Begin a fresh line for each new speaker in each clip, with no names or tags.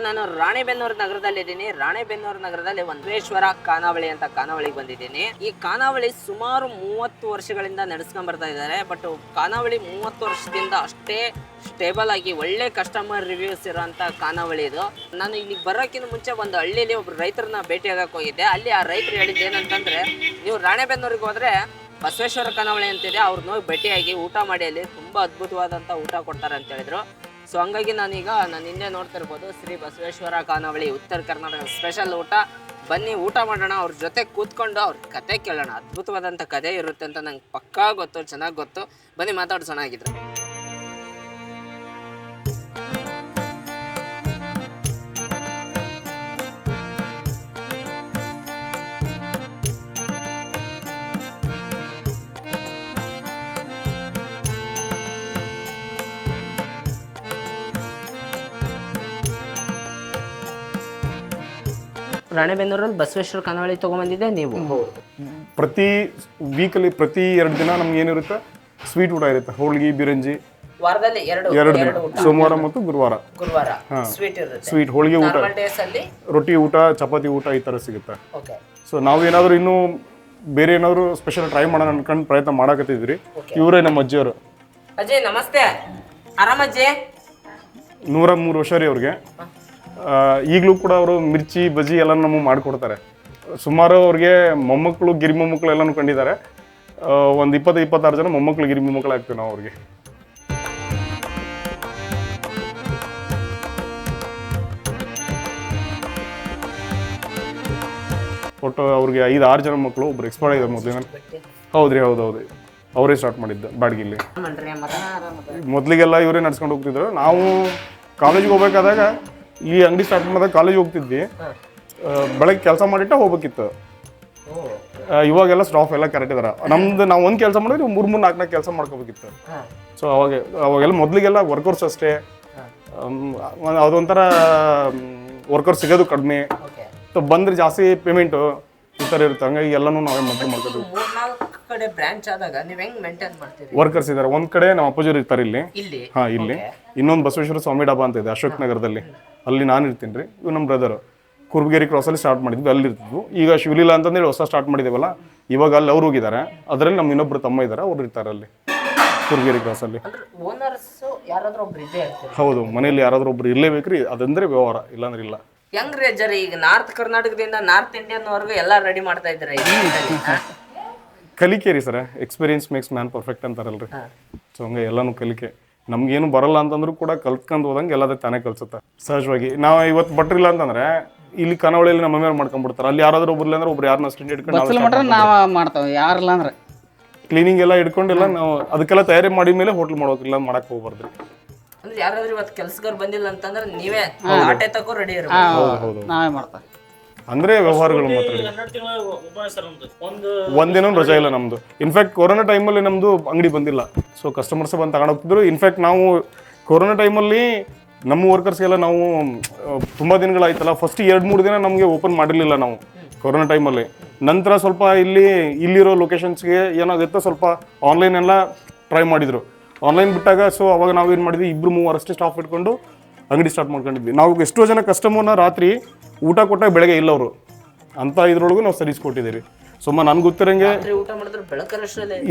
ನಾನು ರಾಣೆಬೆನ್ನೂರು ನಗರದಲ್ಲಿದ್ದೀನಿ. ರಾಣೆಬೆನ್ನೂರು ನಗರದಲ್ಲಿ ಒಂದೇಶ್ವರ ಖಾನಾವಳಿ ಅಂತ ಖಾನಾವಳಿಗೆ ಬಂದಿದ್ದೀನಿ. ಈ ಖಾನಾವಳಿ ಸುಮಾರು ಮೂವತ್ತು ವರ್ಷಗಳಿಂದ ನಡೆಸ್ಕೊಂಡ್ ಬರ್ತಾ ಇದ್ದಾರೆ. ಬಟ್ ಖಾನಾವಳಿ ಮೂವತ್ತು ವರ್ಷದಿಂದ ಅಷ್ಟೇ ಸ್ಟೇಬಲ್ ಆಗಿ ಒಳ್ಳೆ ಕಸ್ಟಮರ್ ರಿವ್ಯೂಸ್ ಇರೋಂಥ ಖಾನಾವಳಿ ಇದು. ನಾನು ಇಲ್ಲಿ ಬರೋಕ್ಕಿಂತ ಮುಂಚೆ ಒಂದು ಹಳ್ಳಿಯಲ್ಲಿ ಒಬ್ರು ರೈತರನ್ನ ಭೇಟಿಯಾಗಕ್ಕೆ ಹೋಗಿದ್ದೆ. ಅಲ್ಲಿ ಆ ರೈತರು ಹೇಳಿದ್ದು ಏನಂತಂದ್ರೆ, ನೀವು ರಾಣೆಬೆನ್ನೂರಿಗೆ ಹೋದ್ರೆ ಬಸವೇಶ್ವರ ಖಾನಾವಳಿ ಅಂತಿದೆ. ಅವ್ರನ್ನ ಭೇಟಿಯಾಗಿ ಊಟ ಮಾಡಿ ಅಲ್ಲಿ ತುಂಬ ಅದ್ಭುತವಾದಂಥ ಊಟ ಕೊಡ್ತಾರೆ ಅಂತ ಹೇಳಿದ್ರು. ಸೊ ಹಂಗಾಗಿ ನಾನೀಗ ನಾನು ಹಿಂದೆ ನೋಡ್ತಿರ್ಬೋದು ಶ್ರೀ ಬಸವೇಶ್ವರ ಖಾನಾವಳಿ ಉತ್ತರ ಕರ್ನಾಟಕ ಸ್ಪೆಷಲ್ ಊಟ. ಬನ್ನಿ, ಊಟ ಮಾಡೋಣ. ಅವ್ರ ಜೊತೆ ಕೂತ್ಕೊಂಡು ಅವ್ರ ಕತೆ ಕೇಳೋಣ. ಅದ್ಭುತವಾದಂಥ ಕತೆ ಇರುತ್ತೆ ಅಂತ ನಂಗೆ ಪಕ್ಕಾ ಗೊತ್ತು, ಚೆನ್ನಾಗಿ ಗೊತ್ತು. ಬನ್ನಿ, ಮಾತಾಡ್ಸೋಣ ಆಗಿದ್ರೆ ರಾಣೆಬೆನ್ನೂರಲ್ಲಿ ಬಸವೇಶ್ವರ ಖಾನಾವಳಿ ತೊಗೊಂಬಂದಿದ್ದೆ ನೀವು.
ಪ್ರತಿ ವೀಕಲ್ಲಿ ಪ್ರತಿ ಎರಡು ದಿನ ನಮ್ಗೆ ಏನಿರುತ್ತೆ? ಸ್ವೀಟ್ ಊಟ ಇರುತ್ತೆ. ಹೋಳಿಗೆ ಬಿರಂಜಿ.
ವಾರದಲ್ಲಿ ಎರಡು
ಎರಡು ದಿನ.
ಊಟ.
ಸೋಮವಾರ ಮತ್ತು ಗುರುವಾರ.
ಗುರುವಾರ. ಸ್ವೀಟ್ ಇರುತ್ತೆ.
ಸ್ವೀಟ್ ಹೋಳಿಗೆ ಊಟ.
ನಾರ್ಮಲ್ ಡೇಸ್ ಅಲ್ಲಿ
ರೊಟ್ಟಿ ಊಟ ಚಪಾತಿ ಊಟ ಈ ಥರ ಸಿಗುತ್ತೆ.
ಓಕೆ
ಸೊ ನಾವೇನಾದರೂ ಇನ್ನೂ ಬೇರೆ ಏನಾದರೂ ಸ್ಪೆಷಲ್ ಟ್ರೈ ಮಾಡೋಣ ಅನ್ಕೊಂಡು ಪ್ರಯತ್ನ ಮಾಡಕತ್ತಿದ್ರಿ. ಇವರೇ ನಮ್ಮ ಅಜ್ಜಿಯವರು.
ಅಜಯ್ ನಮಸ್ತೆ. ಆರಾಮಜ್ಜಿ
ನೂರ ಮೂರು ವರ್ಷ ರೀ ಅವ್ರಿಗೆ. ಈಗಲೂ ಕೂಡ ಅವರು ಮಿರ್ಚಿ ಬಜ್ಜಿ ಎಲ್ಲ ನಮಗೆ ಮಾಡಿಕೊಡ್ತಾರೆ. ಸುಮಾರು ಅವ್ರಿಗೆ ಮೊಮ್ಮಕ್ಕಳು ಗಿರಿ ಮೊಮ್ಮಕ್ಕಳು ಎಲ್ಲನೂ ಕಂಡಿದ್ದಾರೆ. ಒಂದು ಇಪ್ಪತ್ತು ಇಪ್ಪತ್ತಾರು ಜನ ಮೊಮ್ಮಕ್ಕಳು ಗಿರಿ ಮೊಮ್ಮಕ್ಕಳು ಆಗ್ತೀವಿ ನಾವು ಅವ್ರಿಗೆ. ಒಟ್ಟು ಅವ್ರಿಗೆ ಐದು ಆರು ಜನ ಮಕ್ಕಳು ಒಬ್ರು ಎಕ್ಸ್ಪರ್ಟ್ ಆಗಿದ್ದಾರೆ ಮೊದಲಿನ. ಹೌದ್ರಿ ಹೌದು ಹೌದು. ಅವರೇ ಸ್ಟಾರ್ಟ್ ಮಾಡಿದ್ದ ಬಾಡಿಗೆಲ್ಲಿ ಮೊದಲಿಗೆಲ್ಲ ಇವರೇ ನಡ್ಸ್ಕೊಂಡು ಹೋಗ್ತಿದ್ರು. ನಾವು ಕಾಲೇಜಿಗೆ ಹೋಗ್ಬೇಕಾದಾಗ ಈ ಅಂಗಡಿ ಸ್ಟಾರ್ಟ್ ಮಾಡಿದಾಗ ಕಾಲೇಜ್ ಹೋಗ್ತಿದ್ವಿ. ಬೆಳಗ್ಗೆ ಕೆಲಸ ಮಾಡಿಟ್ಟ ಹೋಗ್ಬೇಕಿತ್ತು. ಇವಾಗೆಲ್ಲ ಸ್ಟಾಫ್ ಎಲ್ಲ ಕರೆಕ್ಟ್ ಇದಾರೆ. ನಮ್ದು ನಾವು ಒಂದು ಕೆಲಸ ಮಾಡಿದ್ರೆ ಮೂರು ಮೂರು ನಾಲ್ಕು ನಾಲ್ಕು ಕೆಲಸ ಮಾಡ್ಕೋಬೇಕಿತ್ತು. ಸೊ ಅವಾಗ ಅವಾಗೆಲ್ಲ ಮೊದಲಿಗೆಲ್ಲ ವರ್ಕರ್ಸ್ ಅಷ್ಟೇ. ಅದೊಂಥರ ವರ್ಕರ್ಸ್ ಸಿಗೋದು ಕಡಿಮೆ. ಸೊ ಬಂದ್ರೆ ಜಾಸ್ತಿ ಪೇಮೆಂಟು ಈ ಥರ ಇರುತ್ತೆ. ಹಂಗಾಗಿ ಎಲ್ಲನೂ ನಾವೇ ಮೊದಲು ಮಾಡ್ಕೋತೀವಿ.
ಮೂರ್ನಾಲ್ಕು ಕಡೆ ಬ್ರಾಂಚ್ ಆದಾಗ ನೀವ್ ಹೆಂಗ್ ಮೇಂಟೈನ್ ಮಾಡ್ತೀರಿ?
ವರ್ಕರ್ಸ್ ಇದ್ದಾರೆ ಒಂದ್ ಕಡೆ ನಮ್ಮ ಅಪ್ಪಜೂರ್ ಇರ್ತಾರೆ ಇಲ್ಲಿ. ಹಾ ಇಲ್ಲಿ. ಇನ್ನೊಂದು ಬಸವೇಶ್ವರ ಸ್ವಾಮಿ ಡಾಬಾ ಅಂತ ಇದೆ ಅಶೋಕ್ ನಗರದಲ್ಲಿ. ಅಲ್ಲಿ ನಾನು ಇರ್ತೀನಿ ರೀ. ಇವ್ ನಮ್ಮ ಬ್ರದರ್ ಕುರ್ಬಗೇರಿ ಕ್ರಾಸಲ್ಲಿ ಸ್ಟಾರ್ಟ್ ಮಾಡಿದ್ವಿ ಅಲ್ಲಿ ಇರ್ತಿದ್ವು. ಈಗ ಶಿವಲೀಲ ಅಂತಂದೇಳಿ ಹೊಸ ಸ್ಟಾರ್ಟ್ ಮಾಡಿದೇವಲ್ಲ ಇವಾಗ ಅಲ್ಲಿ ಅವ್ರು ಹೋಗಿದ್ದಾರೆ. ಅದರಲ್ಲಿ ನಮ್ಮ ಇನ್ನೊಬ್ರು ತಮ್ಮ ಇದ್ದಾರೆ ಅವ್ರು ಇರ್ತಾರೆ ಅಲ್ಲಿ ಕುರ್ಗೇರಿ ಕ್ರಾಸಲ್ಲಿ
ಹೌದು ಓನರ್ಸ್ ಯಾರಾದರೂ ಒಬ್ರು ಇದ್ದೇ ಇರ್ತೀರಿ?
ಹೌದು ಮನೇಲಿ ಯಾರಾದ್ರೂ ಒಬ್ರು ಇರ್ಲೇಬೇಕ್ರಿ ಅದಂದ್ರೆ ವ್ಯವಹಾರ ಇಲ್ಲಾಂದ್ರೆ ಇಲ್ಲ.
ಹೆಂಗ್ ರೀ ಅಜ್ಜರಿ ಈಗ ನಾರ್ತ್ ಕರ್ನಾಟಕದಿಂದ ನಾರ್ತ್ ಇಂಡಿಯನ್ ಎಲ್ಲ ಎಲ್ಲಾ ರೆಡಿ ಮಾಡ್ತಾ ಇದ್ದಾರೆ
ಕಲಿಕೆ ರೀ sir. Experience makes man perfect ಅಂತಾರಲ್ರಿ. So ಹಂಗೆ ಎಲ್ಲಾನು ಕಲಿಕೆ. ನಮ್ಗೇನು ಬರಲ್ಲ ಅಂತಂದ್ರೂ ಕೂಡ ಕಲ್ತ್ಕೊಂಡು ಹೋದಂಗೆ ಎಲ್ಲದೇ ತಾನೇ ಕಲ್ಸುತ್ತೆ. ಸಹಜವಾಗಿ. ನಾವು ಇವತ್ತು ಬಟ್ರಿಲ್ಲ ಅಂತಂದ್ರೆ ಇಲ್ಲಿ ಕನಾವಳಿಯಲ್ಲಿ ನಮ್ಮ ಮೇಲೆ ಮಾಡ್ಕೊಂಡ್ಬಿಡ್ತಾರೆ ಅಲ್ಲಿ ಯಾರಾದ್ರೂ ಒಬ್ರು ಅಂದ್ರೆ ಒಬ್ರು ಯಾರನ್ನ ಅಸ್ಟೆಂಟ್ ಇಟ್ಕೊಂಡು
ಬಚ್ಚಲ ಮಟ್ಟ ನಾವ ಮಾಡ್ತಾವ. ಯಾರಿಲ್ಲ ಅಂದ್ರೆ
ಕ್ಲೀನಿಂಗ್ ಎಲ್ಲ ಇಟ್ಕೊಂಡಿಲ್ಲ ನಾವು ಅದಕ್ಕೆಲ್ಲ ತಯಾರಿ ಮಾಡಿದ ಮೇಲೆ ಹೋಟ್ಲ್ ಮಾಡೋಕಿಲ್ಲ ಮಾಡಕ್ ಹೋಗ್ಬಾರ್ದ್ರಿ
ಅಂದ್ರೆ ಯಾರಾದ್ರೂ ಇವತ್ತು ಕೆಲ್ಸಗಾರ ಬಂದಿಲ್ಲ ಅಂತಂದ್ರೆ ನೀವೇ ಆಟೆ ತಗೋ ರೆಡಿ
ಇರೋ
ನಾವೇ ಮಾಡ್ತಾವ.
ಅಂದ್ರೆ ವ್ಯವಹಾರಗಳು ಮಾತ್ರ. ಒಂದಿನ ರಜಾ ಇಲ್ಲ ನಮ್ದು. ಇನ್ಫ್ಯಾಕ್ಟ್ ಕೊರೋನಾ ಟೈಮಲ್ಲಿ ನಮ್ದು ಅಂಗಡಿ ಬಂದಿಲ್ಲ. ಸೊ ಕಸ್ಟಮರ್ಸ್ ಬಂದು ತಗೊಂಡೋಗ್ತಿದ್ರು. ಇನ್ಫ್ಯಾಕ್ಟ್ ನಾವು ಕೊರೋನಾ ಟೈಮಲ್ಲಿ ನಮ್ಮ ವರ್ಕರ್ಸ್ಗೆಲ್ಲ ನಾವು ತುಂಬ ತುಂಬಾ ದಿನಗಳಾಯ್ತಲ್ಲ. ಫಸ್ಟ್ ಎರಡು ಮೂರು ದಿನ ನಮಗೆ ಓಪನ್ ಮಾಡಿರಲಿಲ್ಲ ನಾವು ಕೊರೋನಾ ಟೈಮಲ್ಲಿ ನಂತರ ಸ್ವಲ್ಪ ಇಲ್ಲಿ ಇಲ್ಲಿರೋ ಲೊಕೇಶನ್ಸ್ಗೆ ಏನಾಗುತ್ತೆ ಸ್ವಲ್ಪ ಆನ್ಲೈನ್ ಎಲ್ಲ ಟ್ರೈ ಮಾಡಿದ್ರು. ಆನ್ಲೈನ್ ಬಿಟ್ಟಾಗ ಸೊ ಅವಾಗ ನಾವು ಏನು ಮಾಡಿದ್ವಿ? ಇಬ್ಬರು ಮೂವರಷ್ಟೇ ಸ್ಟಾಫ್ ಇಟ್ಕೊಂಡು ಅಂಗಡಿ ಸ್ಟಾರ್ಟ್ ಮಾಡ್ಕೊಂಡಿದ್ವಿ. ನಾವು ಎಷ್ಟೋ ಜನ ಕಸ್ಟಮರ್ನ ರಾತ್ರಿ ಊಟ ಕೊಟ್ಟಾಗ ಬೆಳಗ್ಗೆ ಇಲ್ಲ ಅವರು ಅಂತ ಇದ್ರೊಳಗೂ ನಾವು ಸರ್ವಿಸ್ ಕೊಟ್ಟಿದ್ದೀವಿ ಸುಮ್ಮ ನನ್ಗೆ ಗೊತ್ತಿರಂಗೆ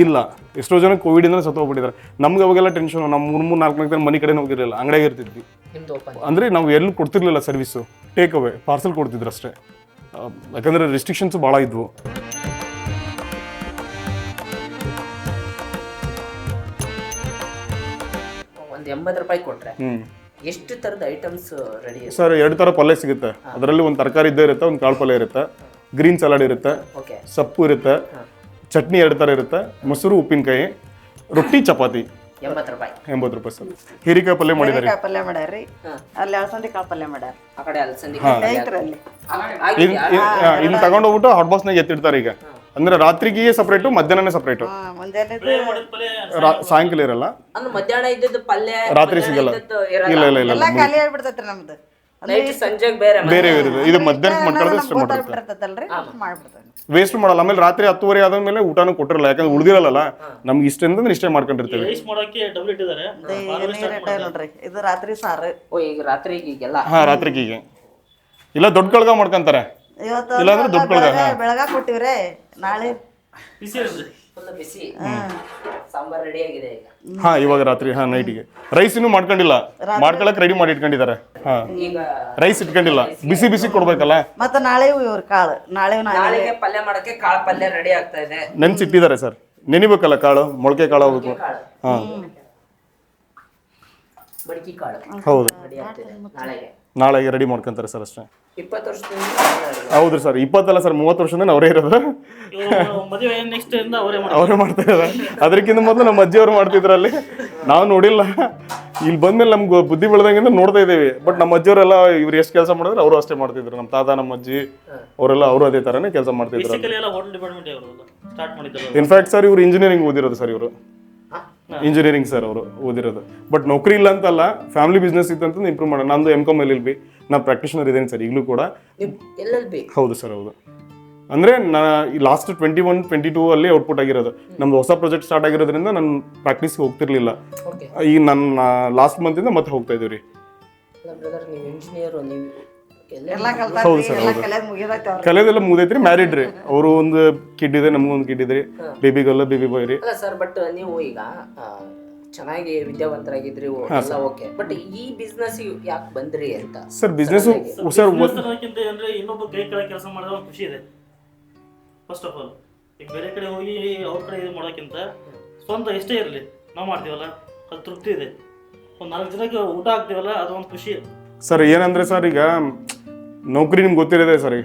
ಇಲ್ಲ ಎಷ್ಟೋ ಜನ ಕೋವಿಡ್ ಇಂದ ಸತ್ತು ಹೋಗ್ಬಿಟ್ಟಿದ್ದಾರೆ. ನಮ್ಗೆ ಅವಾಗೆಲ್ಲ ಟೆನ್ಷನ್ ನಮ್ಮ ಮೂರು ಮೂರು ನಾಲ್ಕು ನಾಲ್ಕು ಮನೆ ಕಡೆ ಹೋಗಿರಲಿಲ್ಲ ಅಂಗಡಿಯಾಗ ಇರ್ತಿದ್ವಿ. ಅಂದ್ರೆ ನಾವು ಎಲ್ಲೂ ಕೊಡ್ತಿರ್ಲಿಲ್ಲ ಸರ್ವಿಸ್ ಟೇಕ್ ಅವೇ ಪಾರ್ಸಲ್ ಕೊಡ್ತಿದ್ರು ಅಷ್ಟೇ. ಯಾಕಂದ್ರೆ ರೆಸ್ಟ್ರಿಕ್ಷನ್ಸ್ ಭಾಳ ಇದ್ವು.
ಒಂದ್ ಎಂಬತ್ತು ರೂಪಾಯಿ ಕೊಟ್ರೆ ಎಷ್ಟು ತರದ ಐಟಮ್ಸ್ ರೆಡಿ
ಸರ್ ಎರಡು ಥರ ಪಲ್ಯ ಸಿಗುತ್ತೆ. ಅದರಲ್ಲಿ ಒಂದು ತರಕಾರಿ ಇದ್ದೇ ಇರುತ್ತೆ ಒಂದು ಕಾಳು ಪಲ್ಯ ಇರುತ್ತೆ. ಗ್ರೀನ್ ಸಲಾಡ್ ಇರುತ್ತೆ.
ಓಕೆ
ಸೊಪ್ಪು ಇರುತ್ತೆ. ಚಟ್ನಿ ಎರಡು ಥರ ಇರುತ್ತೆ. ಮೊಸರು ಉಪ್ಪಿನಕಾಯಿ ರೊಟ್ಟಿ ಚಪಾತಿ.
ಎಂಬತ್ತು ರೂಪಾಯಿ.
ಎಂಬತ್ತು ರೂಪಾಯಿ ಸರ್. ಹೀರಿಕಾಯಿ ಪಲ್ಯ ಮಾಡಿದ್ದಾರೆ
ಕಾಳು ಪಲ್ಯ ಮಾಡ್ಯಾರ್ರಿ. ಅಲ್ಲಿ ಅಲಸಂದಿ ಕಾಳು ಪಲ್ಯ ಮಾಡ್ಯಾರ.
ಆ ಕಡೆ ಅಲಸಂದಿ
ಐತ್ರಲ್ಲಿ
ಇನ್- ಇನ್- ಆ, ಇಲ್ಲಿ ತಗೊಂಡೋಗ್ಬಿಟ್ಟು ಹಾಟ್ ಬಾಕ್ಸ್ನಾಗ ಎತ್ತಿಡ್ತಾರೆ ಈಗ. ಅಂದ್ರೆ ರಾತ್ರಿಗೆ ಸಪ್ರೇಟು ಮಧ್ಯಾಹ್ನನೇ ಸಪ್ರೇಟು ಸಾಯಂಕಾಲ ಇರಲ್ಲ?
ಅಂದ್ರೆ ಮಧ್ಯಾಹ್ನ ಇದ್ದದ್ದು ಪಲ್ಯ
ರಾತ್ರಿ ಸಿಗಲ್ಲ. ಇಲ್ಲ ಇಲ್ಲ ಇಲ್ಲ
ಎಲ್ಲಾ ಖಾಲಿ ಆಗ್ಬಿಡ್ತೈತ್ರಿ ನಮ್ದು.
ನೈಟ್ ಸಂಜೆಗೆ ಬೇರೆ
ಬೇರೆ ಇರುತ್ತೆ ಇದು ಮಧ್ಯಾಹ್ನಕ್ಕೆ ಮಾಡ್ಕೊಳ್ಳೋದು
ಇಷ್ಟ
ವೇಸ್ಟ್ ಮಾಡಲ್ಲ. ಆಮೇಲೆ ರಾತ್ರಿ ಹತ್ತುವರೆ ಆದ್ಮೇಲೆ ಊಟನೂ ಕೊಟ್ಟಿರಲ್ಲ. ಯಾಕಂದ್ರೆ ಉಳಿದಿರಲ್ಲ ನಮ್ಗೆ ಇಷ್ಟ ಅಂತಂದ್ರೆ ಇಷ್ಟೇ ಮಾಡ್ಕೊಂಡಿರ್ತೇವೆ.
ರೈಸ್ ಮಾಡೋಕೆ ಡಬಲ್ ಇಟ್ಟಿದ್ದಾರೆ.
ನೀರ್ ಇಟ್ಟೆ ನೋಡ್ರಿ. ಇದು ರಾತ್ರಿ ಸಾರು.
ಓ ಈಗ ರಾತ್ರಿ ಈಗೆಲ್ಲ.
ಹಾ ರಾತ್ರಿಗೆ ಇಲ್ಲ ದೊಡ್ಡ ಕಳ್ಗ ಮಾಡ್ಕೊಂತಾರೆ.
ಇವತ್ತು
ಇಲ್ಲಾಂದ್ರೆ ದೊಡ್ಡ ಕಳ್ಗ,
ಬೆಳಗ ಕೊಟ್ಟಿವ್ರೆ. ನಾಳೆ?
ಬಿಸಿ
ಫುಲ್ ಬಿಸಿ ಸಾಂಬಾರ್ ರೆಡಿ ಆಗಿದೆ ಈಗ.
ಹಾ ಇವಾಗ ರಾತ್ರಿ ಹಾ ನೈಟಿಗೆ ರೈಸ್ ಇನ್ನೂ ಮಾಡ್ಕೊಂಡಿಲ್ಲ. ಮಾಡ್ಕೊಳಕ್ ರೆಡಿ ಮಾಡಿ ಇಟ್ಕೊಂಡಿದ್ದಾರೆ. ಹಾ.
ಈಗ
ರೈಸ್ ಇಟ್ಕೊಂಡಿಲ್ಲ. ಬಿಸಿ ಬಿಸಿ ಕೊಡ್ಬೇಕಲ್ಲ?
ಮತ್ತೆ ನಾಳೆ ಇವ್ರ ಕಾಳು. ನಾಳೆ ನಾಳೆ.
ನಾಳೆಗೆ ಪಲ್ಯ ಮಾಡಕ್ಕೆ ಕಾಳು ಪಲ್ಯ ರೆಡಿ ಆಗ್ತಾ ಇದೆ.
ನೆನ್ಸಿಟ್ಟಿದ್ದಾರೆ ಸರ್. ನೆನಿಬೇಕಲ್ಲ ಕಾಳು? ಮೊಳಕೆ ಕಾಳು ಹೋಗ್ಬೇಕು ಹಾ.
ಮಡಿಕೆ ಕಾಳು.
ಹೌದು.
ರೆಡಿ ನಾಳೆಗೆ.
ನಾಳೆಗೆ ರೆಡಿ ಮಾಡ್ಕೊಂತಾರೆ ಸರ್ ಅಷ್ಟೇ.
ಇಪ್ಪತ್ತು ವರ್ಷದಿಂದ
ಹೌದು ಸರ್ ಇಪ್ಪತ್ತಲ್ಲ ಸರ್ ಮೂವತ್ತು ವರ್ಷದಿಂದ ಅವರೇ ಇರೋದು.
ಇವರು ಮದುವೆ ನೆಕ್ಸ್ಟ್ ಇಂದ ಅವರೇ ಮಾಡ್ತಾರೆ.
ಅವರೇ ಮಾಡ್ತಾ ಇದ್ದಾರೆ. ಅದಕ್ಕಿಂತ ಮೊದಲು ನಮ್ಮ ಅಜ್ಜಿಯವರು ಮಾಡ್ತಿದ್ರಲ್ಲಿ ನಾವು ನೋಡಿಲ್ಲ. ಇಲ್ಲಿ ಬಂದ್ಮೇಲೆ ನಮ್ಗೆ ಬುದ್ಧಿ ಬೆಳೆದಂಗಿಂದ ನೋಡ್ತಾ ಇದ್ದೀವಿ. ಬಟ್ ನಮ್ಮ ಅಜ್ಜಿಯವರೆಲ್ಲ ಇವ್ರು ಎಷ್ಟು ಕೆಲಸ ಮಾಡಿದ್ರೆ ಅವರು ಅಷ್ಟೇ ಮಾಡ್ತಿದ್ರು. ನಮ್ಮ ತಾತ ನಮ್ಮ ಅಜ್ಜಿ ಅವರೆಲ್ಲ ಅವರು ಅದೇ ಥರನೇ ಕೆಲಸ ಮಾಡ್ತಿದ್ರು ಇನ್ಫ್ಯಾಕ್ಟ್ ಸರ್ ಇವ್ರು ಇಂಜಿನಿಯರಿಂಗ್ ಓದಿರೋದು ಸರ್ ಇವರು. ಇಂಜಿನಿಯರಿಂಗ್ ಸರ್ ಅವರು ಓದಿರೋದು. ಬಟ್ ನೌಕರಿ ಇಲ್ಲ ಅಂತಲ್ಲ ಫ್ಯಾಮಿಲಿ ಬಿಸ್ನೆಸ್ ಇತ್ತಂತ ಇಂಪ್ರೂವ್ ಮಾಡೋಣ. ನಂದು M Com L L B ನಾ ಪ್ರಾಕ್ಟಿಷನರ್ ಇದ್ದೇನೆ ಸರ್ ಈಗಲೂ ಕೂಡ.
ಬಿ
ಹೌದು ಸರ್ ಹೌದು. ಅಂದರೆ ನಾ ಈ last twenty one twenty two ಅಲ್ಲಿ ಔಟ್ಪುಟ್ ಆಗಿರೋದು. ನಮ್ದು ಹೊಸ ಪ್ರಾಜೆಕ್ಟ್ ಸ್ಟಾರ್ಟ್ ಆಗಿರೋದ್ರಿಂದ ನಾನು ಪ್ರಾಕ್ಟೀಸ್ಗೆ ಹೋಗ್ತಿರ್ಲಿಲ್ಲ. ಈಗ ನನ್ನ ಲಾಸ್ಟ್ ಮಂತಿಂದ ಮತ್ತೆ ಹೋಗ್ತಾ ಇದ್ದೀವಿ ರೀ
ಬ್ರದರ್ ನೀವು ಇಂಜಿನಿಯರ್ ನೀವು
ಕಲೆದೆಲ್ಲ ಮುಗಿದೈತ್ರಿ ಮ್ಯಾರಿಡ್ ರೀ. ಅವರು ಒಂದು ಕಿಡ್ ಇದೆ ನಮಗೊಂದು ಕಿಡ್ ಇದ್ರಿ ಬೇಬಿ ಗರ್ಲ್ ಬೇಬಿ ಬಾಯ್ ರೀ.
ಅಲ್ಲ ಸರ್ ಬಟ್ ನೀವು ಈಗ ಚೆನ್ನಾಗಿ ವಿದ್ಯಾವಂತರಾಗಿದ್ರಿ ಓ, ಎಲ್ಲ ಓಕೆ ಬಟ್ ಈ ಬಿಸ್ನೆಸ್ ಯಾಕೆ ಬಂದ್ರಿ ಅಂತ?
ಸರ್ ಬಿಸ್ನೆಸ್ ಸರ್
ಅಂದ್ರೆ ಇನ್ನೊಬ್ಬ ಕೈ ಕೆಳಗೆ ಕೆಲಸ ಮಾಡಿದ್ರೆ ಖುಷಿ ಇದೆ. ಫಸ್ಟ್ ಆಫ್ ಆಲ್ ಈಗ ಬೇರೆ ಕಡೆ ಹೋಗಿ ಅವ್ರ ಕಡೆ ಇದು ಮಾಡೋಕ್ಕಿಂತ ಸ್ವಂತ ಎಷ್ಟೇ ಇರಲಿ. ನಾವು ಮಾಡ್ತೀವಲ್ಲ ಅದು ತೃಪ್ತಿ ಇದೆ. ಒಂದು ನಾಲ್ಕು ಜನಕ್ಕೆ ಊಟ ಹಾಕ್ತೀವಲ್ಲ ಅದು ಒಂದು ಖುಷಿ.
ಸರ್ ಏನಂದ್ರೆ ಸರ್ ಈಗ ನೌಕರಿ ನಿಮ್ಗೆ ಗೊತ್ತಿರೋದೇ ಸರಿ.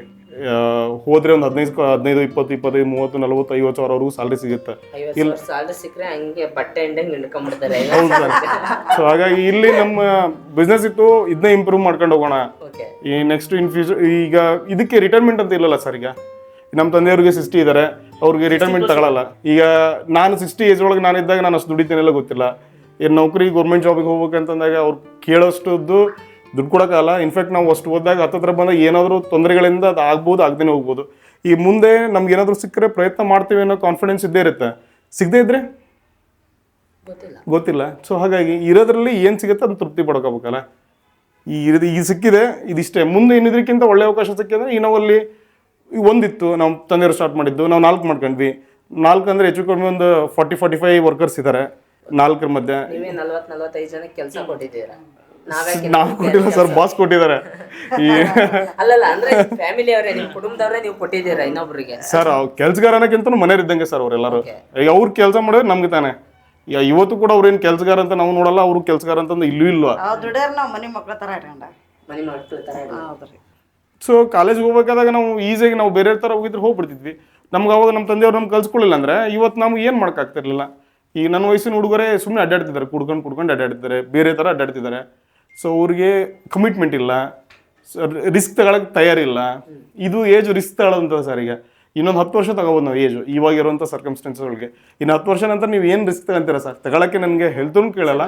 ಹೋದ್ರೆ ಒಂದು ಹದಿನೈದು ಹದಿನೈದು ಇಪ್ಪತ್ತು ಇಪ್ಪತ್ತೈದು ಮೂವತ್ತು ನಲವತ್ತು ಐವತ್ತು ಸಾವಿರವರೆಗೂ ಸ್ಯಾಲ್ರಿ ಸಿಗುತ್ತೆ.
ಇಲ್ಲ ಸಾವಿರ ಸಿಕ್ಕರೆ ಹಂಗೆ ಬಟ್ಟೆ
ಹೌದು ಸರ್. ಸೊ ಹಾಗಾಗಿ ಇಲ್ಲಿ ನಮ್ಮ ಬಿಸ್ನೆಸ್ ಇತ್ತು ಇದನ್ನ ಇಂಪ್ರೂವ್ ಮಾಡ್ಕೊಂಡು ಹೋಗೋಣ. ಈ ನೆಕ್ಸ್ಟ್ ಇನ್ ಫ್ಯೂಚರ್ ಈಗ ಇದಕ್ಕೆ ರಿಟೈರ್ಮೆಂಟ್ ಅಂತ ಇಲ್ಲಲ್ಲ ಸರ್ ಈಗ. ನಮ್ಮ ತಂದೆಯವ್ರಿಗೆ ಸಿಕ್ಸ್ಟಿ ಇದ್ದಾರೆ ಅವ್ರಿಗೆ ರಿಟೈರ್ಮೆಂಟ್ ತಗೊಳ್ಳಲ್ಲ ಈಗ ನಾನು ಸಿಕ್ಸ್ಟಿ ಏಜ್ ಒಳಗೆ ನಾನು ಇದ್ದಾಗ ನಾನು ಅಷ್ಟು ದುಡಿತೇನೆಲ್ಲ ಗೊತ್ತಿಲ್ಲ. ಏನು ನೌಕರಿ ಗೌರ್ಮೆಂಟ್ ಜಾಬಿಗೆ ಹೋಗ್ಬೇಕಂತಂದಾಗ ಅವ್ರು ಕೇಳೋಷ್ಟದ್ದು ದುಡ್ಡು ಕೊಡೋಕ್ಕಾಗಲ್ಲ. ಇನ್ಫ್ಯಾಕ್ಟ್ ನಾವು ಅಷ್ಟು ಓದಿದಾಗ ಹತ್ತತ್ರ ಬಂದಾಗ ಏನಾದರೂ ತೊಂದರೆಗಳಿಂದ ಅದು ಆಗ್ಬೋದು ಆಗದೇ ಹೋಗ್ಬೋದು. ಈ ಮುಂದೆ ನಮ್ಗೆ ಏನಾದರೂ ಸಿಕ್ಕರೆ ಪ್ರಯತ್ನ ಮಾಡ್ತೀವಿ ಅನ್ನೋ ಕಾನ್ಫಿಡೆನ್ಸ್ ಇದ್ದೇ ಇರುತ್ತೆ. ಸಿಗದೇ ಇದ್ರೆ?
ಗೊತ್ತಿಲ್ಲ.
ಸೊ ಹಾಗಾಗಿ ಇರೋದ್ರಲ್ಲಿ ಏನು ಸಿಗುತ್ತೆ ಅದನ್ನ ತೃಪ್ತಿ ಪಡ್ಕೋಬೇಕಲ್ಲ. ಈ ಇರೋದು ಈ ಸಿಕ್ಕಿದೆ ಇದಿಷ್ಟೇ. ಮುಂದೆ ಇನ್ನಿದ್ರಕ್ಕಿಂತ ಒಳ್ಳೆ ಅವಕಾಶ ಸಿಕ್ಕಿದ್ರೆ ಈ ನಾವಲ್ಲಿ ಒಂದಿತ್ತು. ನಾವು ತಂದೆಯವರು ಸ್ಟಾರ್ಟ್ ಮಾಡಿದ್ದು. ನಾವು ನಾಲ್ಕು ಮಾಡ್ಕೊಂಡ್ವಿ. ನಾಲ್ಕು ಅಂದರೆ ಹೆಚ್ಚು ಕಡಿಮೆ ಒಂದು ಫಾರ್ಟಿ ಫಾರ್ಟಿ ಫೈವ್ ವರ್ಕರ್ಸ್ ಇದ್ದಾರೆ ನಾಲ್ಕರ ಮಧ್ಯೆ.
ನೀವೇ
ಕೊಟ್ಟಿಲ್ಲ ಸರ್ ಬಾಸ್ ಕೊಟ್ಟಿದ್ದಾರೆ. ಈ
ಅಲ್ಲಲ್ಲ ಅಂದ್ರೆ ಫ್ಯಾಮಿಲಿ ಅವರೇ ನಿಮ್ ಕುಟುಂಬದವರೇ ನೀವು ಕೊಟ್ಟಿದ್ದೀರಾ ಇನ್ನೊಬ್ರಿಗೆ?
ಸರ್ ಅವ್ರು ಕೆಲ್ಸಗಾರನಕ್ಕಿಂತ ಮನೆಯವ್ರಿದ್ದಂಗೆ ಸರ್ ಅವರೆಲ್ಲರೂ ಈಗ ಅವ್ರು ಕೆಲಸ ಮಾಡಿದ್ರೆ ನಮ್ಗೆ ತಾನೆ. ಈಗ ಇವತ್ತು ಕೂಡ ಅವ್ರೇನು ಕೆಲ್ಸಗಾರ ಅಂತ ನಾವು ನೋಡಲ್ಲ ಅವರು ಕೆಲ್ಸಗಾರ ಅಂತಂದು ಇಲ್ಲೂ ಇಲ್ವಾ
ಅವ್ರ ದುಡಿಯೋರ್ ನಾವ್ ಮನಿ ಮಕ್ಳ ತರ ಇಟ್ಕೊಂಡ.
ಮನೆ ಮಕ್ಕಳು ತರ.
ಹೌದ್ರಿ.
ಸೊ ಕಾಲೇಜ್ಗೆ ಹೋಗ್ಬೇಕಾದಾಗ ನಾವು ಈಸಿಯಾಗಿ ನಾವು ಬೇರೆ ತರ ಹೋಗಿದ್ರೆ ಹೋಗ್ಬಿಡ್ತಿದ್ವಿ. ನಮ್ಗೆ ಅವಾಗ ನಮ್ಮ ತಂದೆಯವ್ರು ನಮ್ಗೆ ಕಲ್ಸ್ಕೊಳ್ಳಿಲ್ಲ ಅಂದ್ರೆ ಇವತ್ತು ನಮ್ಗೆ ಏನು ಮಾಡೋಕ್ಕಾಗ್ತಿರ್ಲಿಲ್ಲ ಈಗ ನನ್ನ ವಯಸ್ಸಿನ ಹುಡುಗರೇ ಸುಮ್ಮನೆ ಅಡ್ಡಾಡ್ತಿದ್ದಾರೆ ಕುಡ್ಕೊಂಡು ಕುಡ್ಕೊಂಡು ಅಡ್ಡಾಡ್ತಿದ್ದಾರೆ ಬೇರೆ ಥರ ಅಡ್ಡಾಡ್ತಿದ್ದಾರೆ. ಸೊ ಅವ್ರಿಗೆ ಕಮಿಟ್ಮೆಂಟ್ ಇಲ್ಲ. ರಿಸ್ಕ್ ತಗೊಳಕ್ಕೆ ತಯಾರಿಲ್ಲ ಇದು ಏಜ್ ರಿಸ್ಕ್ ತಗೊಳ್ಳೋಂಥ ಸರ್ ಈಗ. ಇನ್ನೊಂದು ಹತ್ತು ವರ್ಷ ತಗೋಬೋದು ನಾವು ಏಜು ಇವಾಗಿರುವಂಥ ಸರ್ಕಮ್ಸ್ಟೆನ್ಸ್ಗಳಿಗೆ ಇನ್ನು ಹತ್ತು ವರ್ಷ ನಂತರ ನೀವು ಏನು ರಿಸ್ಕ್ ತಗೊಂತೀರಾ ಸರ್? ತಗೊಳಕ್ಕೆ ನನಗೆ ಹೆಲ್ತೂ ಕೇಳಲ್ಲ.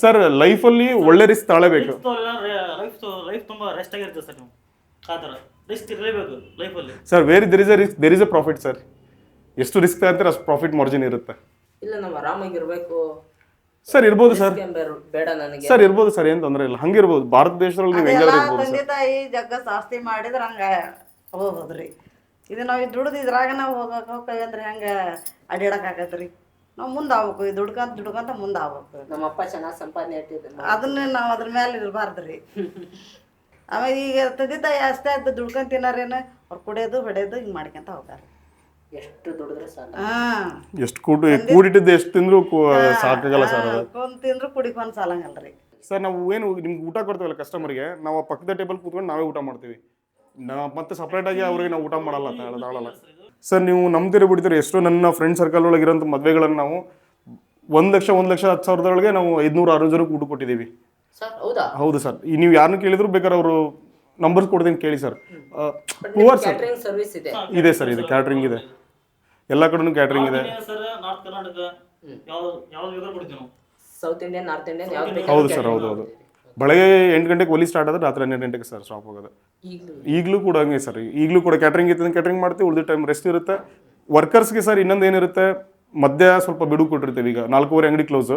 ಸರ್. ಲೈಫಲ್ಲಿ ಒಳ್ಳೆ risk ತಗೊಳ್ಳೇಬೇಕು
sir
where there is a risk there is a profit sir. ಎಷ್ಟು ರಿಸ್ಕ್ ತಗೊಂತೀರ ಅಷ್ಟು ಪ್ರಾಫಿಟ್ ಮಾರ್ಜಿನ್ ಇರುತ್ತೆ.
ಇಲ್ಲ ನಾವು ಆರಾಮಾಗಿರ್ಬೇಕು.
ಸರ್ ಇರ್ಬೋದು ಸರ್.
ಬೇಡ- ನನಗೆ.
ಸರ್ ಇರ್ಬೋದು ಸರ್ ಏನ್ ತೊಂದರೆ ಇಲ್ಲ. ಹಂಗಿರ್ಬೋದು. ಭಾರತ ದೇಶದಲ್ಲಿ ನೀವು ಹೆಂಗಾದ್ರೂ ಇರ್ಬೋದು
ತಂದೆ ತಾಯಿ ಜಗ್ಗ ಆಸ್ತಿ ಮಾಡಿದ್ರ ಹಂಗ ಹೋಗ್ಬೋದ್ರಿ. ಇದು ನಾವು ದುಡ್ದು ಇದ್ರಾಗ ನಾವು ಹೋಗಕ್ ಹೋಗ್ತೇವೆ ಅಂದ್ರೆ ಹೆಂಗ ಅಡ್ಯಾಡಕ್ ಆಗತ್ರಿ? ನಾವು ಮುಂದೆ ಆಗ್ಬೇಕು ಈ ದುಡ್ಕಂತ ದುಡ್ಕಂತ ಮುಂದೆ ಆಗ್ಬೇಕು
ನಮ್ಮ ಅಪ್ಪ ಚೆನ್ನಾಗಿ ಸಂಪಾದನೆ ಇಟ್ಟಿದ್ರು.
ಅದನ್ನ ನಾವು ಅದ್ರ ಮೇಲೆ ಇರಬಾರ್ದ್ರಿ. ಆಮೇಲೆ ಈಗ ತಂದೆ ತಾಯಿ ಅಷ್ಟೇ ಅದು ದುಡ್ಕೊಂಡ್ ತಿನ್ನಾರೇನ ಅವ್ರು ಕುಡಿಯೋದು ಹೊಡೆಯೋದು ಹಿಂಗೆ ಮಾಡ್ಕೊಂತ ಹೋಗ್ತಾರೆ.
ಎಷ್ಟು ದುಡಿದ್ರೆ ಸಾಕು.
ಎಷ್ಟು ಕೂಡಿ ಕೂಡಿಟ್ಟಿದ್ದು ಎಷ್ಟು ತಿಂದ್ರು ಸಾಕಾಗಲ್ಲ ಸರ್
ಕೊಂದ್ ತಿಂದ್ರು ಕುಡಿಕೊಂಡ್ ಸಾಲಂಗಲ್ರಿ.
ಸರ್ ನಾವು ಏನು ನಿಮ್ಗೆ ಊಟ ಕೊಡ್ತೀವಲ್ಲ ಕಸ್ಟಮರ್ಗೆ ನಾವು ಆ ಪಕ್ಕದ ಟೇಬಲ್ ಕೂತ್ಕೊಂಡು ನಾವೇ ಊಟ ಮಾಡ್ತೀವಿ. ನಾ ಮತ್ತೆ ಸಪ್ರೇಟಾಗಿ ಅವ್ರಿಗೆ ನಾವು ಊಟ ಮಾಡಲ್ಲ ತಾಳಲ್ಲ ಸರ್ ನೀವು ನಂಬ್ತೀರಿ ಬಿಡ್ತೀರಿ ಎಷ್ಟೋ ನನ್ನ ಫ್ರೆಂಡ್ ಸರ್ಕಲ್ ಒಳಗೆ ಇರೋಂಥ ಮದುವೆಗಳನ್ನು ನಾವು ಒಂದು ಲಕ್ಷ ಒಂದು ಲಕ್ಷ ಹತ್ತು ಸಾವಿರದೊಳಗೆ ನಾವು ಐದುನೂರು ಆರು ಜನಕ್ಕೆ ಊಟ ಕೊಟ್ಟಿದ್ದೀವಿ.
ಸರ್ ಹೌದಾ?
ಹೌದು ಸರ್. ಈ ನೀವು ಯಾರನ್ನು ಕೇಳಿದ್ರು ಬೇಕಾದ್ರೆ ಅವರು ನಂಬರ್ಸ್ ಕೊಡ್ತೀನಿ ಕೇಳಿ ಸರ್. ಪೂವರ್ ಸರ್
ಸರ್ವಿಸ್ ಇದೆ.
ಇದೆ ಸರ್ ಇದೆ. ಕ್ಯಾಟ್ರಿಂಗ್ ಇದೆ. ಎಲ್ಲ ಕಡೆನೂ ಕ್ಯಾಟ್ರಿಂಗ್ ಇದೆ.
ಸರ್ ನಾರ್ತ್ ಕರ್ನಾಟಕ ಯಾವ್ದು ಯಾವ್ದು ಬೇಕಾದ್ರೂ ಬಿಡ್ತೀವಿ ನಾವು?
ಸೌತ್ ಇಂಡಿಯನ್ ನಾರ್ತ್ ಇಂಡಿಯನ್ ಯಾವ್ದು
ಹೌದು ಸರ್ ಹೌದು ಹೌದು. ಬೆಳಗ್ಗೆ ಎಂಟು ಗಂಟೆಗೆ ಒಲಿ ಸ್ಟಾರ್ಟ್ ಆದ್ರೆ ರಾತ್ರಿ ಹನ್ನೆರಡು ಗಂಟೆಗೆ ಸರ್ ಸ್ಟಾಪ್ ಹೋಗೋದು
ಈಗಲೂ.
ಈಗಲೂ ಕೂಡ ಹಂಗೆ ಸರ್ ಈಗಲೂ ಕೂಡ ಕ್ಯಾಟ್ರಿಂಗ್ ಇತ್ತು ಕ್ಯಾಟ್ರಿಂಗ್ ಮಾಡ್ತೀವಿ ಉಳಿದ ಟೈಮ್ ರೆಸ್ಟ್ ಇರುತ್ತೆ. ವರ್ಕರ್ಸ್ಗೆ ಸರ್ ಇನ್ನೊಂದು ಏನಿರುತ್ತೆ ಮಧ್ಯ ಸ್ವಲ್ಪ ಬಿಡು ಕೊಟ್ಟಿರ್ತೀವಿ ಈಗ ನಾಲ್ಕೂವರೆ ಅಂಗಡಿ ಕ್ಲೋಸು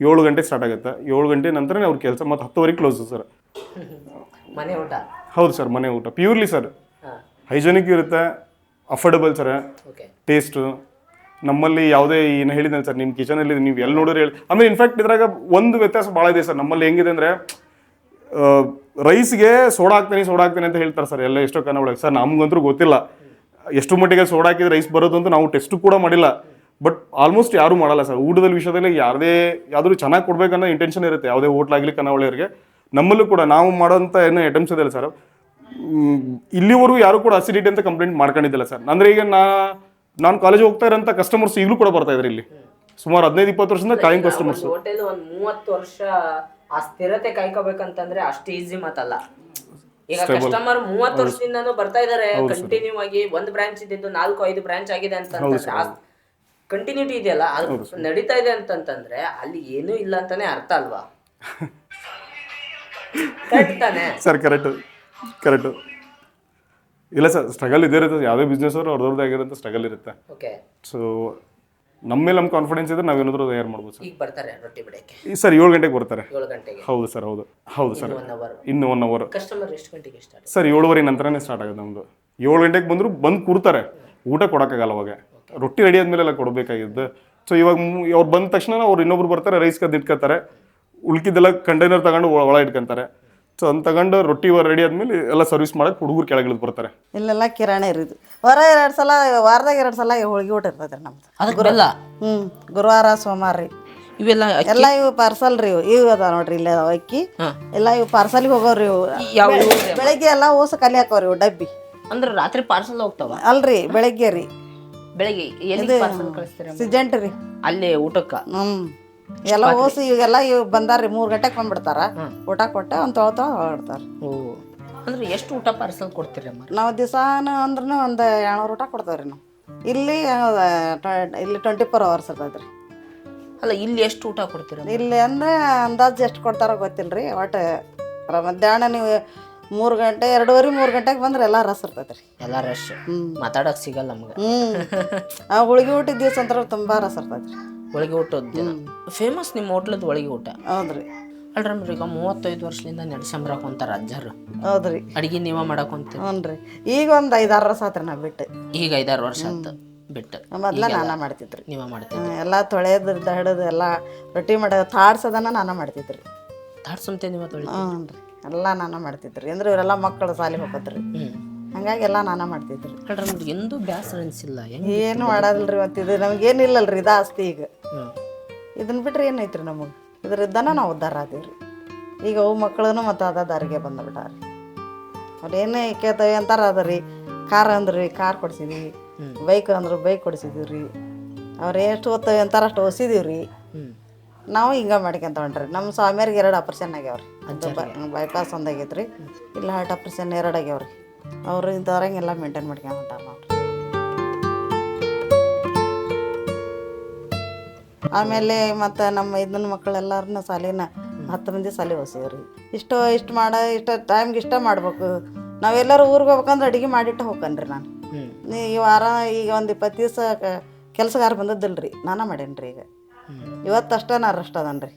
ಏಳು ಗಂಟೆ ಸ್ಟಾರ್ಟ್ ಆಗುತ್ತೆ. ಏಳು ಗಂಟೆ ನಂತರನೇ ಅವ್ರ ಕೆಲಸ ಮತ್ತು ಹತ್ತುವರೆಗೆ ಕ್ಲೋಸು ಸರ್.
ಮನೆ ಊಟ.
ಹೌದು ಸರ್ ಮನೆ ಊಟ ಪ್ಯೂರ್ಲಿ ಸರ್.
ಹಾಂ.
ಹೈಜೆನಿಕ್ ಇರುತ್ತೆ. Affordable sir. ಟೇಸ್ಟು ನಮ್ಮಲ್ಲಿ ಯಾವುದೇ ಏನು ಹೇಳಿದ್ದೇನೆ ಸರ್ ನಿಮ್ಮ ಕಿಚನಲ್ಲಿ ನೀವು ಎಲ್ಲಿ ನೋಡಿದ್ರೆ ಹೇಳಿ. ಆಮೇಲೆ ಇನ್ಫ್ಯಾಕ್ಟ್ ಇದ್ರಾಗ ಒಂದು ವ್ಯತ್ಯಾಸ ಭಾಳ ಇದೆ ಸರ್. ನಮ್ಮಲ್ಲಿ ಹೆಂಗಿದೆ ಅಂದರೆ ರೈಸ್ಗೆ ಸೋಡಾ ಹಾಕ್ತೀನಿ ಸೋಡಾ ಹಾಕ್ತೀನಿ ಅಂತ ಹೇಳ್ತಾರೆ ಸರ್. ಎಲ್ಲ ಎಷ್ಟೋ ಕನ್ನ ಒಳಗೆ ಸರ್ ನಮಗಂತೂ ಗೊತ್ತಿಲ್ಲ. ಎಷ್ಟು ಮಟ್ಟಿಗೆ ಸೋಡಾ ಹಾಕಿದ್ರೆ ರೈಸ್ ಬರೋದು ಅಂತ ನಾವು ಟೆಸ್ಟು ಕೂಡ ಮಾಡಿಲ್ಲ. ಬಟ್ ಆಲ್ಮೋಸ್ಟ್ ಯಾರೂ ಮಾಡಲ್ಲ ಸರ್. ಊಟದ ವಿಷಯದಲ್ಲಿ ಯಾರದೇ ಯಾವ್ದಾದ್ರು ಚೆನ್ನಾಗಿ ಕೊಡಬೇಕನ್ನೋ ಇಂಟೆನ್ಷನ್ ಇರುತ್ತೆ. ಯಾವುದೇ ಹೋಟ್ಲಾಗಲಿ ಕನ್ನವಳಿಯರಿಗೆ ನಮ್ಮಲ್ಲೂ ಕೂಡ ನಾವು ಮಾಡೋಂಥ ಏನೋ ಐಟಮ್ಸ್ ಇದೆ ಸರ್. ಇಲ್ಲಿವರೆಗೂ ಯಾರು ಕೂಡ ಅಸಿಡಿಟಿ ಅಂತ ಕಂಪ್ಲೇಂಟ್ ಮಾಡ್ಕೊಂಡಿದ್ದಿಲ್ಲ ಸರ್. ಅಂದ್ರೆ ಈಗ ನಾ ನಾನು ಕಾಲೇಜ್ ಹೋಗ್ತಾ ಇರೋಂಥ ಕಸ್ಟಮರ್ಸ್ ಈಗಲೂ ಕೂಡ ಬರ್ತಾ ಇದ್ರೆ ಇಲ್ಲಿ. ಸುಮಾರು ಹದಿನೈದು ಇಪ್ಪತ್ತು ವರ್ಷದಿಂದ ಕಾಯಿಂಗ್ ಕಸ್ಟಮರ್ಸ್
ಹೋಟೆಲ್ ಒಂದು ಮೂವತ್ತು ವರ್ಷ ಆ ಸ್ಥಿರತೆ ಕಾಯ್ಕೋಬೇಕಂತಂದ್ರೆ ಅಷ್ಟು ಈಸಿ ಮಾತಲ್ಲ. ಈಗ ಕಸ್ಟಮರ್ ಮೂವತ್ತು ವರ್ಷದಿಂದನೂ ಬರ್ತಾ ಇದಾರೆ ಕಂಟಿನ್ಯೂ ಆಗಿ ಒಂದು ಬ್ರಾಂಚ್ ಇದ್ದಿದ್ದು ನಾಲ್ಕು ಐದು ಬ್ರಾಂಚ್ ಆಗಿದೆ ಅಂತಂದ್ರೆ ಕಂಟಿನ್ಯೂಟಿ ಇದೆಯಲ್ಲ ಅದು ನಡೀತಾ ಇದೆ ಅಂತಂತಂದ್ರೆ ಅಲ್ಲಿ ಏನೂ ಇಲ್ಲ ಅಂತಾನೆ ಅರ್ಥ ಅಲ್ವಾ? ತಾನೆ?
ಸರ್ ಕರೆಕ್ಟು ಕರೆಕ್ಟು ಇಲ್ಲ ಸರ್ ಸ್ಟ್ರಗಲ್ ಇದೇ ಇರುತ್ತೆ ಯಾವುದೇ ಬಿಸ್ನೆಸ್ ಅವರು ಅವ್ರದ್ದು ಆಗಿರೋಂಥ ಸ್ಟ್ರಗಲ್ ಇರುತ್ತೆ.
ಓಕೆ
ಸೊ ನಮ್ಮ ಮೇಲೆ ನಮ್ಮ ಕಾನ್ಫಿಡೆನ್ಸ್ ಇದ್ರೆ ನಾವೇನಾದ್ರೂ ತಯಾರು ಮಾಡ್ಬೋದು ಸರ್.
ಈಗ ಬರ್ತಾರೆ ರೊಟ್ಟಿ ಬಿಡಕ್ಕೆ
ಈ ಸರ್ ಏಳು ಗಂಟೆಗೆ ಬರ್ತಾರೆ.
ಏಳು ಗಂಟೆಗೆ?
ಹೌದು ಸರ್ ಹೌದು. ಹೌದು ಸರ್.
ಒನ್ ಅವರ್
ಇನ್ನು ಒನ್ ಅವರ್
ಕಸ್ಟಮರ್ ಎಷ್ಟು ಗಂಟೆಗೆ ಸ್ಟಾರ್ಟ್
ಸರ್ ಏಳುವರೆ ನಂತರನೇ ಸ್ಟಾರ್ಟ್ ಆಗುತ್ತೆ ನಮ್ಮದು ಏಳು ಗಂಟೆಗೆ ಬಂದರೂ ಬಂದು ಕೂರ್ತಾರೆ. ಊಟ ಕೊಡೋಕ್ಕಾಗಲ್ಲ ಅವಾಗ. ರೊಟ್ಟಿ ರೆಡಿ ಆದ್ಮೇಲೆ ಎಲ್ಲ ಕೊಡಬೇಕಾಗಿದ್ದು. ಸೊ ಇವಾಗ ಅವ್ರು ಬಂದ ತಕ್ಷಣ ಅವ್ರು ಇನ್ನೊಬ್ರು ಬರ್ತಾರೆ ರೈಸ್ ಕದ್ದು ಇಟ್ಕೊತಾರೆ ಉಳ್ಕಿದ್ದೆಲ್ಲ ಕಂಟೈನರ್ ತಗೊಂಡು ಒಳ ಇಟ್ಕೊಂತಾರೆ ಸೊ ಅಂತ ತಗೊಂಡು ರೊಟ್ಟಿ ರೆಡಿ ಆದ್ಮೇಲೆ ಎಲ್ಲ ಸರ್ವಿಸ್ ಮಾಡಕ್ಕೆ ಹುಡುಗರು ಕೆಳಗಿಳಿದು ಬರ್ತಾರೆ.
ಇಲ್ಲೆಲ್ಲ ಕಿರಾಣಿ ಇರೋದು. ವಾರ ಎರಡು ಸಲ ವಾರದಾಗ ಎರಡು ಸಲ ಹೋಳಿಗೆ ಊಟ ಇರ್ತೈತೆ ರೀ ನಮ್ದು.
ಅದಕ್ಕೆ ಬೆಲ್ಲ?
ಹ್ಞೂ ಗುರುವಾರ ಸೋಮವಾರ ರೀ.
ಇವೆಲ್ಲ
ಎಲ್ಲ ಇವು ಪಾರ್ಸಲ್ ರೀ ಇವು. ಇವು ಅದಾವ ನೋಡ್ರಿ ಇಲ್ಲೇ ಅದಾವ ಅಕ್ಕಿ. ಎಲ್ಲ ಇವು ಪಾರ್ಸಲ್ಗೆ ಹೋಗೋರಿ ಇವು.
ಯಾವ
ಬೆಳೆ- ಬೆಳಗ್ಗೆ ಎಲ್ಲ ಓಸ ಕಲಿ ಹಾಕೋರಿ ಇವು ಡಬ್ಬಿ.
ಅಂದ್ರೆ ರಾತ್ರಿ ಪಾರ್ಸಲ್ ಹೋಗ್ತಾವ?
ಅಲ್ರಿ ಬೆಳಗ್ಗೆ ರೀ.
ಬೆಳಗ್ಗೆ ಎಲ್ಲಿ ಪಾರ್ಸಲ್ ಕಳಿಸ್ತೀರ
ಸಿಜೆಂಟ್ ರೀ.
ಅಲ್ಲಿ ಊಟಕ್ಕ?
ಹ್ಞೂ ಎಲ್ಲ ಓಸಿ ಇವೆಲ್ಲ ಇವ್ ಬಂದಾರ್ರಿ ಮೂರು ಗಂಟೆಗೆ ಬಂದ್ಬಿಡ್ತಾರ. ಊಟ ಕೊಟ್ಟೆ ಒಂದು ತೊಳ ತೊಳ ಹೊರಡ್ತಾರೆ.
ಓ. ಅಂದ್ರೆ ಎಷ್ಟು ಊಟ ಪಾರ್ಸಲ್ ಕೊಡ್ತೀರಿ ಅಮ್ಮ?
ನಾವು ದಿವಸಾನು ಅಂದ್ರೂ ಒಂದು ಏಳ್ನೂರು ಊಟ ಕೊಡ್ತೇವೆ ರೀ ನಾವು. ಇಲ್ಲಿ ಆ, ಟ- ಇಲ್ಲಿ ಟ್ವೆಂಟಿ ಫೋರ್ ಅವರ್ಸ್ ಇರ್ತೈತೆ ರೀ
ಅಲ್ಲ ಇಲ್ಲಿ ಎಷ್ಟು ಊಟ ಕೊಡ್ತೀರ
ಇಲ್ಲಿ ಅಂದ್ರೆ ಅಂದಾಜು ಎಷ್ಟು ಕೊಡ್ತಾರೋ ಗೊತ್ತಿಲ್ಲ ರೀ ಒಟ್ಟು ರ- ಮಧ್ಯಾಹ್ನ ನೀವು ಮೂರು ಗಂಟೆ ಎರಡೂವರೆ ಮೂರು ಗಂಟೆಗೆ ಬಂದ್ರೆ ಎಲ್ಲ ರಸ ಇರ್ತೈತೆ ರೀ
ಎಲ್ಲ ರಶ್ ಮಾತಾಡಕ್ ಸಿಗಲ್ಲ ನಮ್ಗೆ.
ಹ್ಞೂ ಆ ಹುಳಿಗೆ ಊಟದ ದಿವಸ ಅಂದ್ರೆ ತುಂಬ ರಸ ಇರ್ತೈತೆ ರೀ
ಒಳಗೆ ಊಟದ ಫೇಮಸ್ ನಿಮ್ಮ ಹೋಟ್ಲದ ಒಳಗೆ ಊಟ.
ಹೌದು
ಅಲ್ರಿ ಈಗ ಮೂವತ್ತೈದು ವರ್ಷದಿಂದ ನಡ್ಸಂಬ್ರಕ್ ಹೊಂತಾರ ಅಜ್ಜರು
ಹೌದು ರೀ
ಅಡಿಗೆ ನೀವ ಮಾಡಕ್ ಹೊಂತೀರಿ
ಹ್ಞೂ ಈಗ ಒಂದು ಐದಾರು ರಸ ಆತ್ರಿ ನಾ ಬಿಟ್ಟು.
ಈಗ ಐದಾರು ವರ್ಷ ಆತ ಬಿಟ್ಟು.
ಮೊದ್ಲ ನಾನ ಮಾಡ್ತಿದ್ರಿ.
ನೀವ ಮಾಡ್ತೀರಿ
ಹ್ಮ್, ಎಲ್ಲ ತೊಳೆದು ದಡದು ಎಲ್ಲ ರೊಟ್ಟಿ ಮಾಡೋದು ತಾಡ್ಸೋದನ್ನ ನಾನ ಮಾಡ್ತಿದ್ರಿ.
ತಾಡ್ಸಂತೆ ನೀವ ತೊಳಿ
ಹ್ಞೂ ಎಲ್ಲ ನಾನ ಮಾಡ್ತಿದ್ರಿ. ಅಂದ್ರೆ ಇವರೆಲ್ಲ ಮಕ್ಕಳು ಸಾಲಿ ಹೋಗತ್ರಿ ಹಂಗಾಗಿ ಎಲ್ಲ ನಾನ ಮಾಡ್ತಿದ್ರಿ.
ಎಂದೂ ಬ್ಯಾಸರ ಅನ್ಸಿಲ್ಲ.
ಏನು ಮಾಡೋದಿಲ್ರಿ ಮತ್ತಿದು ನಮಗೇನಿಲ್ಲಲ್ರಿ ಇದು ಆಸ್ತಿ ಈಗ. ಇದನ್ನ ಬಿಟ್ರೆ ಏನೈತ್ರಿ ನಮಗೆ? ಇದ್ರದ್ದನ ನಾವು ಉದ್ಧಾರ ಆದೀವ್ರಿ. ಈಗ ಅವು ಮಕ್ಕಳೂ ಮತ್ತು ಅದ ದಾರಿಗೆ ಬಂದ್ಬಿಟ್ಟಾರ ಅವ್ರೇನೇ ಕೇಳ್ತಾವೆ ಅಂತಾರ ಅದ ರೀ ಕಾರ್ ಅಂದ್ರಿ ಕಾರ್ ಕೊಡ್ಸಿದ್ವಿ. ಬೈಕ್ ಅಂದ್ರೆ ಬೈಕ್ ಕೊಡಿಸಿದೀವಿ ರೀ ಅವ್ರು ಎಷ್ಟು ಓದ್ತಾವೆ ಅಂತಾರ ಅಷ್ಟು ಓದಿಸಿದೀವಿ ರೀ ನಾವು ಹಿಂಗೆ ಮಾಡ್ಕೊಂತ ಹೊಂಟ್ರಿ ನಮ್ಮ ಸ್ವಾಮಿಯರಿಗೆ ಎರಡು ಆಪ್ರೇಷನ್ ಆಗ್ಯಾವ್ರಿ. ಬೈಪಾಸ್ ಒಂದಾಗೈತ್ರಿ. ಇಲ್ಲ ಹಾರ್ಟ್ ಆಪ್ರೇಷನ್ ಎರಡು ಆಗ್ಯಾವ್ರಿ. ಅವ್ರು ಇಂಥವ್ರಂಗೆಲ್ಲ ಮೇಂಟೈನ್ ಮಾಡ್ಕೊಂಡ್ ಹೊಂಟಾರ ನೋಡ್ರಿ. ಆಮೇಲೆ ಮತ್ತು ನಮ್ಮ ಇದನ್ನ ಮಕ್ಕಳೆಲ್ಲರನ್ನ ಸಾಲಿನ ಹತ್ತು ಮಂದಿ ಶಾಲೆ ಓದಿಸಿವ್ರಿ ಇಷ್ಟು ಇಷ್ಟು ಮಾಡ ಇಷ್ಟು ಟೈಮ್ಗೆ ಇಷ್ಟ ಮಾಡ್ಬೇಕು. ನಾವೆಲ್ಲರೂ ಊರಿಗೆ ಹೋಗ್ಬೇಕಂದ್ರೆ ಅಡುಗೆ ಮಾಡಿಟ್ಟು ಹೋಗ್ಕನ್ರಿ ನಾನು. ನೀ ಈ ವಾರ ಈಗ ಒಂದು ಇಪ್ಪತ್ತು ದಿವಸ ಕೆಲಸಗಾರ ಬಂದದ್ದಿಲ್ರಿ ನಾನ ರೀ ಈಗ. ಇವತ್ತು ಅಷ್ಟೇ ನಾ ರೆಸ್ಟ್ ಅದನ್ರಿ.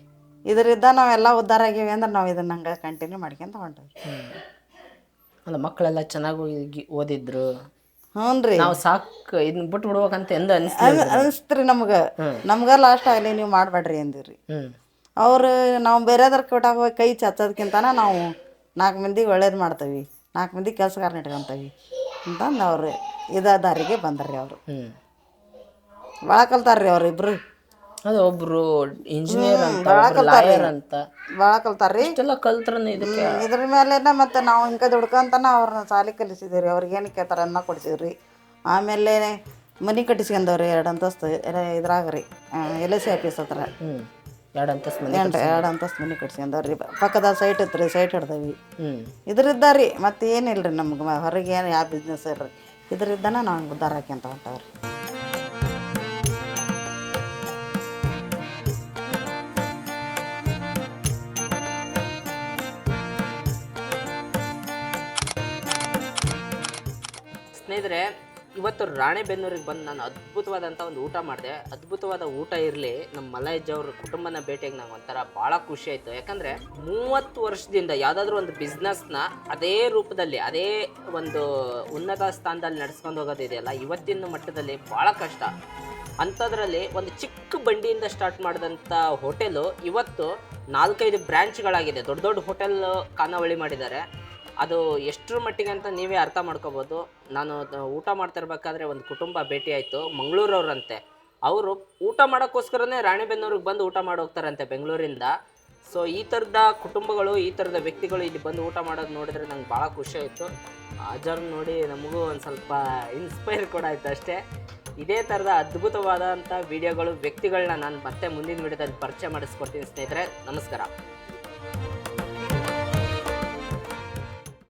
ಇದರಿಂದ ನಾವೆಲ್ಲ ಉದ್ಧಾರ ಆಗೀವಿ ಅಂದ್ರೆ ನಾವು ಇದನ್ನ ಹಂಗೆ ಕಂಟಿನ್ಯೂ ಮಾಡ್ಕೊಂತ ಹೊಂಟೇವಿ
ಅಲ್ಲ ಮಕ್ಕಳೆಲ್ಲ ಚೆನ್ನಾಗಿ ಓದಿದ್ರು.
ಹ್ಞೂ ರೀ
ನಾವು ಸಾಕು ಇದನ್ನ ಬಿಟ್ಟು ಬಿಡ್ಬೇಕಂತ ಎಂದ ಅನಿಸ್
ಅನಿಸ್ತ್ರಿ ನಮ್ಗೆ. ನಮ್ಗೆ ಲಾಸ್ಟ್ ಆಗಲಿ ನೀವು ಮಾಡಬೇಡ್ರಿ ಅಂದಿರಿ. ಅವ್ರು ನಾವು ಬೇರೆದ್ರ ಕೊಟ್ಟಾಗ ಹೋಗಿ ಕೈ ಚಚ್ಚೋದಕ್ಕಿಂತನ ನಾವು ನಾಲ್ಕು ಮಂದಿಗೆ ಒಳ್ಳೇದು ಮಾಡ್ತೀವಿ. ನಾಲ್ಕು ಮಂದಿ ಕೆಲಸಗಾರನ ಇಟ್ಕೊಂತೀವಿ. ಅಂತಂದು ಅವ್ರು ಇದ ದಾರಿಗೆ ಬಂದ್ರಿ ಅವರು. ಭಾಳ ಕಲ್ತಾರ್ರಿ ಅವ್ರು ಇಬ್ರು
ಅದು ಒಬ್ರು ಇಂಜಿನಿಯರ್ ಅಂತ ಒಬ್ರು ಲಾಯರ್ ಅಂತ.
ಭಾಳ ಕಲ್ತಾರ್ರಿ.
ಇಷ್ಟೆಲ್ಲ ಕಲ್ತ್ರನ ಇದಕ್ಕೆ
ಇದ್ರ ಮೇಲೆನ ಮತ್ತೆ ನಾವು ಹಿಂಗೆ ದುಡ್ಕಂತನ ಅವ್ರನ್ನ ಸಾಲಿ ಕಲಿಸಿದ್ವಿ ರೀ ಅವ್ರಿಗೆ ಏನು ಕೇಳ್ತಾರೆ ಅನ್ನ ಕೊಡಿಸಿದ್ರಿ ಆಮೇಲೆ ಮನೆ ಕಟ್ಟಿಸ್ಕೊಂಡವ್ರಿ ಎರಡು ಅಂತಸ್ತು ಇದ್ರಾಗ ರೀ ಎಲ್ ಐ ಸಿ ಆಫೀಸ್ ಹತ್ರ.
ಹ್ಮ್ ಎರಡು ಅಂತಸ್ತು ಮನೆ
ಎಂಟು ಎರಡು ಅಂತಸ್ತು ಮನೆ ಕಟ್ಸ್ಕೊಂಡವ್ರಿ. ಪಕ್ಕದ ಸೈಟ್ ಇತ್ತು ರೀ ಸೈಟ್ ಹಿಡ್ದವಿ.
ಇದ್ರಿದ್ದಾರಿ
ಇದ್ರಿದ್ದ ರೀ ಮತ್ತೆ ಏನಿಲ್ಲ ರೀ ನಮ್ಗೆ ಹೊರಗೆ ಏನು ಯಾವ ಬಿಸ್ನೆಸ್ ಇರ್ರಿ. ಇದ್ರಿದ್ದನ ನಾವು ಉದ್ಧಾರ ಹಾಕ್ಯಂತ ಹೊಂಟವ್ರಿ.
ಸ್ನೇಹಿತರೆ, ಇವತ್ತು ರಾಣೆಬೆನ್ನೂರಿಗೆ ಬಂದು ನಾನು ಅದ್ಭುತವಾದಂಥ ಒಂದು ಊಟ ಮಾಡಿದೆ. ಅದ್ಭುತವಾದ ಊಟ ಇರಲಿ, ನಮ್ಮ ಮಲಯಜ್ ಅವ್ರ ಕುಟುಂಬನ ಭೇಟಿಯಾಗಿ ನಂಗೆ ಒಂಥರ ಭಾಳ ಖುಷಿ ಆಯಿತು. ಯಾಕಂದರೆ ಮೂವತ್ತು ವರ್ಷದಿಂದ ಯಾವುದಾದ್ರೂ ಒಂದು ಬಿಸ್ನೆಸ್ನ ಅದೇ ರೂಪದಲ್ಲಿ, ಅದೇ ಒಂದು ಉನ್ನತ ಸ್ಥಾನದಲ್ಲಿ ನಡೆಸ್ಕೊಂಡು ಹೋಗೋದಿದೆಯಲ್ಲ, ಇವತ್ತಿನ ಮಟ್ಟದಲ್ಲಿ ಭಾಳ ಕಷ್ಟ. ಅಂಥದ್ರಲ್ಲಿ ಒಂದು ಚಿಕ್ಕ ಬಂಡಿಯಿಂದ ಸ್ಟಾರ್ಟ್ ಮಾಡಿದಂಥ ಹೋಟೆಲು ಇವತ್ತು ನಾಲ್ಕೈದು ಬ್ರ್ಯಾಂಚ್ಗಳಾಗಿದೆ ದೊಡ್ಡ ದೊಡ್ಡ ಹೋಟೆಲ್ ಖಾನಾವಳಿ ಮಾಡಿದ್ದಾರೆ. ಅದು ಎಷ್ಟರ ಮಟ್ಟಿಗೆ ಅಂತ ನೀವೇ ಅರ್ಥ ಮಾಡ್ಕೋಬೋದು. ನಾನು ಊಟ ಮಾಡ್ತಿರ್ಬೇಕಾದ್ರೆ ಒಂದು ಕುಟುಂಬ ಭೇಟಿ ಆಯಿತು, ಮಂಗಳೂರವ್ರಂತೆ. ಅವರು ಊಟ ಮಾಡೋಕ್ಕೋಸ್ಕರನೇ ರಾಣಿಬೆನ್ನೂರಿಗೆ ಬಂದು ಊಟ ಮಾಡಿ ಹೋಗ್ತಾರಂತೆ ಬೆಂಗಳೂರಿಂದ. ಸೊ ಈ ಥರದ ಕುಟುಂಬಗಳು, ಈ ಥರದ ವ್ಯಕ್ತಿಗಳು ಇಲ್ಲಿ ಬಂದು ಊಟ ಮಾಡೋದು ನೋಡಿದ್ರೆ ನಂಗೆ ಭಾಳ ಖುಷಿ ಆಯಿತು. ಅಜರ್ ನೋಡಿ ನಮಗೂ ಒಂದು ಸ್ವಲ್ಪ ಇನ್ಸ್ಪೈರ್ ಕೂಡ ಆಯಿತು ಅಷ್ಟೇ. ಇದೇ ಥರದ ಅದ್ಭುತವಾದಂಥ ವಿಡಿಯೋಗಳು ವ್ಯಕ್ತಿಗಳನ್ನ ನಾನು ಮತ್ತೆ ಮುಂದಿನ ವಿಡಿಯೋದಲ್ಲಿ ಪರಿಚಯ ಮಾಡಿಸ್ಕೊಡ್ತೀನಿ ಸ್ನೇಹಿತರೆ. ನಮಸ್ಕಾರ.